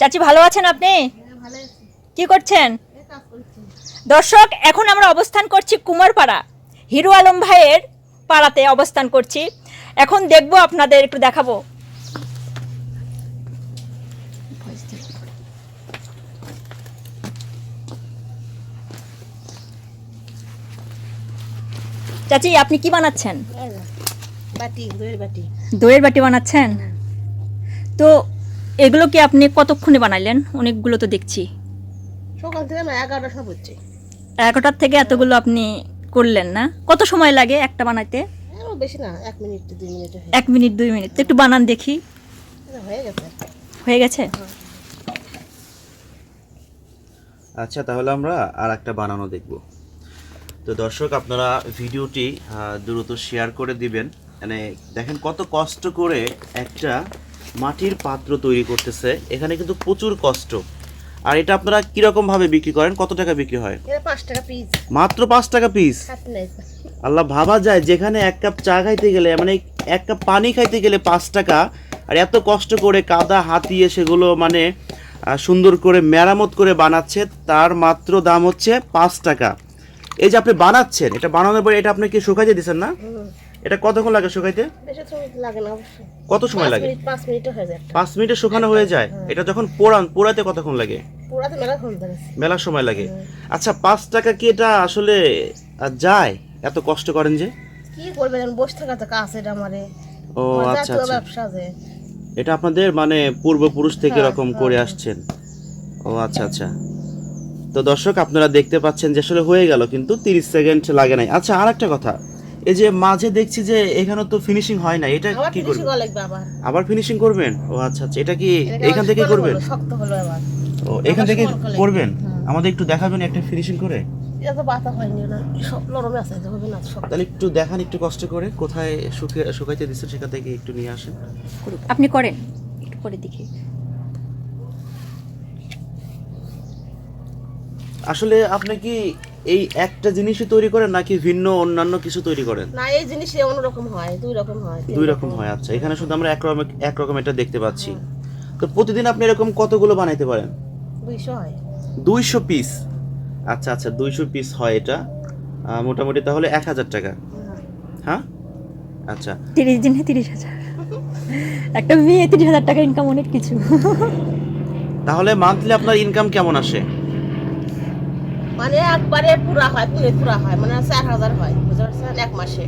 চাচি ভালো আছেন আপনি? কি করছেন? দর্শক এখন আমরা অবস্থান করছি কুমারপাড়া। হিরো আলম ভাইয়ের পাড়াতে অবস্থান করছি। এখন দেখব আপনাদের একটু দেখাবো। চাচি আপনি কি বানাচ্ছেন? বাটি দইয়ের বাটি। দইয়ের বাটি বানাচ্ছেন? তো এগুলো কি আপনি কতক্ষণে বানাইলেন? অনেকগুলো তো দেখছি। সকাল থেকে না এগারোটা সব হচ্ছে। এগারোটার থেকে এতগুলো আপনি করলেন না? কত সময় লাগে একটা বানাইতে? বেশি না এক মিনিট দুই মিনিট এক মিনিট দুই মিনিট। তো একটু বানান দেখি। হয়ে গেছে। হয়ে গেছে? আচ্ছা তাহলে আমরা আর একটা বানানো দেখব। তো দর্শক আপনারা ভিডিওটি দ্রুত শেয়ার করে দিবেন। মানে দেখেন কত কষ্ট করে একটা মাটির পাত্র তৈরি করতেছে এখানে কিন্তু প্রচুর কষ্ট। আর এটা আপনারা কীরকম ভাবে বিক্রি করেন? কত টাকা বিক্রি হয়? মাত্র পাঁচ টাকা পিস আল্লাহ ভাবা যায় যেখানে এক কাপ চা খাইতে গেলে মানে এক কাপ পানি খাইতে গেলে পাঁচ টাকা আর এত কষ্ট করে কাদা হাতিয়ে সেগুলো মানে সুন্দর করে মেরামত করে বানাচ্ছে তার মাত্র দাম হচ্ছে পাঁচ টাকা। এই যে আপনি বানাচ্ছেন এটা বানানোর পরে এটা আপনি কি শুকাইতে দিচ্ছেন না? এটা কতক্ষণ লাগে শুকাইতে? কত সময় লাগে? পাঁচ মিনিটে হয়ে শুকানো হয়ে যায়? এটা যখন পোড়ান পোড়াতে কতক্ষণ লাগে? মেলা সময় লাগে। আচ্ছা পাঁচ টাকা কি এটা আসলে যায়? এত কষ্ট করেন যে? কি করবে বসে থাকা তো কাজ এটা আমারে। ও আচ্ছা আচ্ছা। এটা আপনাদের মানে পূর্বপুরুষ থেকে হ্যাঁ, এরকম হ্যাঁ, করে হ্যাঁ। আসছেন? ও আচ্ছা আচ্ছা। তো দর্শক আপনারা দেখতে পাচ্ছেন যে আসলে হয়ে গেল কিন্তু তিরিশ সেকেন্ড লাগে নাই। আচ্ছা আর একটা কথা। এই যে মাঝে দেখছি যে এখানে তো ফিনিশিং হয় না এটা আবার কি করবেন? আবার। ফিনিশিং করবেন? ও আচ্ছা আচ্ছা এটা কি এখান থেকে করবেন? শক্ত হলো আবার। ও এখান থেকে করবেন। আমাদের একটু দেখাবেন একটা ফিনিশিং করে? এটা তো বাতা হয়নি না সব নরমে আছে এটা হবে না শক্ত তাহলে একটু দেখান একটু কষ্ট করে কোথায় শুকে শুকাইতে দিচ্ছেন সেখান থেকে একটু নিয়ে আসেন। আপনি করেন একটু করে দেখি। আসলে আপনি কি এই একটা জিনিসই তৈরি করেন নাকি ভিন্ন অন্যান্য কিছু তৈরি করেন? না এই জিনিস অন্যরকম হয় দুই রকম হয়। দুই রকম হয় আচ্ছা। এখানে শুধু আমরা একরকম একরকম এটা দেখতে পাচ্ছি। তো প্রতিদিন আপনি এরকম কতগুলো বানাইতে পারেন? দুইশো হয়। দুইশো পিস? আচ্ছা আচ্ছা দুইশো পিস হয় এটা। মোটামুটি তাহলে এক হাজার টাকা। হ্যাঁ? আচ্ছা। তিরিশ দিনে তিরিশ হাজার। একটা মেয়ে তিরিশ হাজার টাকা ইনকাম অনেক কিছু। তাহলে মান্থলি আপনার ইনকাম কেমন আসে? মানে একবারে পুরা হয় পুরে পুরা হয় মানে চার হাজার হয় বুঝতে পারছেন? এক মাসে।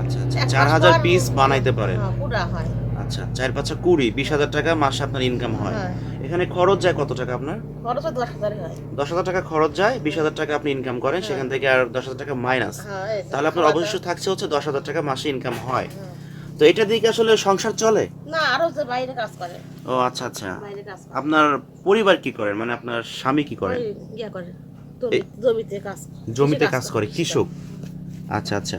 আচ্ছা আচ্ছা। চার হাজার পিস বানাইতে পারেন হ্যাঁ, পুরা হয়। আচ্ছা চার পাঁচশো কুড়ি বিশ হাজার টাকা মাসে আপনার ইনকাম হয়। হ্যাঁ। এখানে খরচ যায় কত টাকা আপনার? খরচ দশ হাজার হয়। দশ হাজার টাকা খরচ যায় বিশ হাজার টাকা আপনি ইনকাম করেন সেখান থেকে আর দশ হাজার টাকা মাইনাস হ্যাঁ, তাহলে আপনার খাওয়া অবশ্যই থাকছে হচ্ছে দশ হাজার টাকা মাসে ইনকাম হয়। তো এটা দিয়ে কি আসলে সংসার চলে? হ্যাঁ। না আরও যে বাইরে কাজ করে। ও আচ্ছা আচ্ছা। আপনার পরিবার কি করেন? মানে আপনার স্বামী কি করেন? ইয়া করে। জমিতে কাজ জমিতে কাজ করে কৃষক। আচ্ছা আচ্ছা।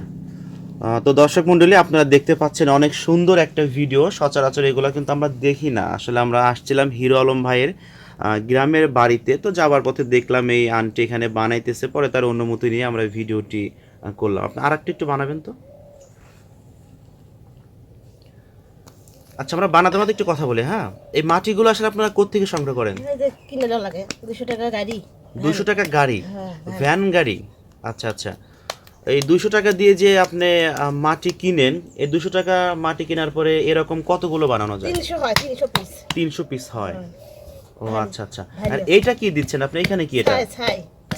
তো দর্শক মণ্ডলী আপনারা দেখতে পাচ্ছেন অনেক সুন্দর একটা ভিডিও সচরাচর এগুলো কিন্তু আমরা দেখি না। আসলে আমরা আসছিলাম হিরো আলম ভাইয়ের গ্রামের বাড়িতে তো যাবার পথে দেখলাম এই আন্টি এখানে বানাইতেছে পরে তার অনুমতি নিয়ে আমরা ভিডিওটি করলাম। আপনি আর একটু একটু বানাবেন তো? আচ্ছা আমরা বানাতে বানাতে একটু কথা বলি হ্যাঁ? এই মাটিগুলো আসলে আপনারা কোত্থেকে সংগ্রহ করেন? কিনে লাগে দুশো টাকা গাড়ি। দুইশো টাকা গাড়ি হ্যাঁ, হ্যাঁ। ভ্যান গাড়ি। আচ্ছা আচ্ছা। এই দুইশো টাকা দিয়ে যে আপনি মাটি কিনেন এই দুশো টাকা মাটি কেনার পরে এরকম কতগুলো বানানো যায়? তিনশো হয় তিনশো পিস তিনশো পিস হয়। ও আচ্ছা আচ্ছা। আর এইটা কি দিচ্ছেন আপনি? এখানে কি এটা?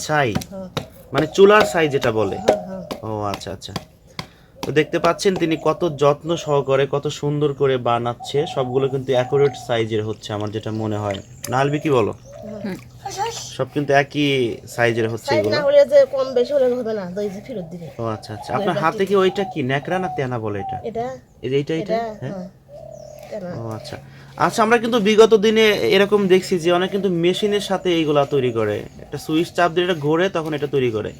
ছাই হ্যাঁ, মানে চুলার ছাই যেটা বলে? হ্যাঁ, হ্যাঁ। ও আচ্ছা আচ্ছা। তো দেখতে পাচ্ছেন তিনি কত যত্ন সহকারে কত সুন্দর করে বানাচ্ছে। সবগুলো কিন্তু অ্যাকুরেট সাইজের হচ্ছে আমার যেটা মনে হয়। নালবি কি বলো? সব কিন্তু একই সাইজের হচ্ছে এগুলো? না হলে যে কম বেশি হলে হবে না দই যে ফেরত দিবে। ও আচ্ছা আচ্ছা। আপনার হাতে কি ওইটা কি ন্যাকড়া না তেনা বলে এটা? এটা এইটা এটা হ্যাঁ? ও আচ্ছা। আচ্ছা আমরা কিন্তু বিগত দিনে এরকম দেখছি যে অনেক কিন্তু মেশিনের সাথে এইগুলা তৈরি করে। একটা সুইচ চাপ দিয়ে এটা ঘোরে তখন এটা তৈরি করে।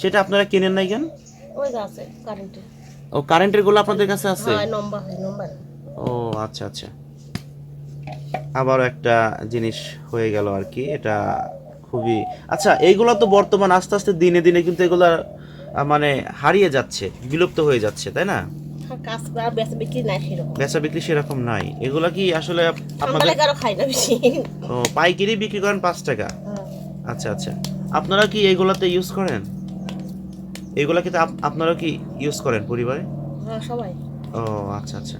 সেটা আপনারা কেনেন নাই কেন? ওই আছে কারেন্টে ও কারেন্টেরগুলো আপনাদের কাছে আছে? হ্যাঁ নম্বর নম্বর ও আচ্ছা আচ্ছা। আবারও একটা জিনিস হয়ে গেল আর কি এটা খুবই আচ্ছা এইগুলো তো বর্তমান আস্তে আস্তে দিনে দিনে কিন্তু এগুলা মানে হারিয়ে যাচ্ছে বিলুপ্ত হয়ে যাচ্ছে তাই না? কাজ করা বেচা বিক্রি নাই সেরকম। বেচা বিক্রি সেরকম নাই এগুলা কি আসলে আপনাদের লেগে খাই না বেশি। ও, পাইকারি বিক্রি করেন পাঁচ টাকা? আচ্ছা আচ্ছা আপনারা কি এইগুলাতে ইউজ করেন? এগুলা কি আপ- আপনারা কি ইউজ করেন পরিবারে? হ্যাঁ সবাই। ও আচ্ছা আচ্ছা।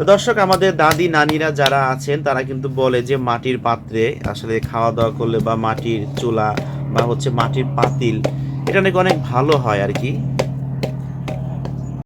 তো দর্শক, আমাদের দাদি, নানিরা যারা আছেন, তারা কিন্তু বলে যে মাটির পাত্রে আসলে খাওয়া দাওয়া করলে বা মাটির চুলা বা হচ্ছে মাটির পাতিল, এটা নাকি অনেক ভালো হয় আর কি?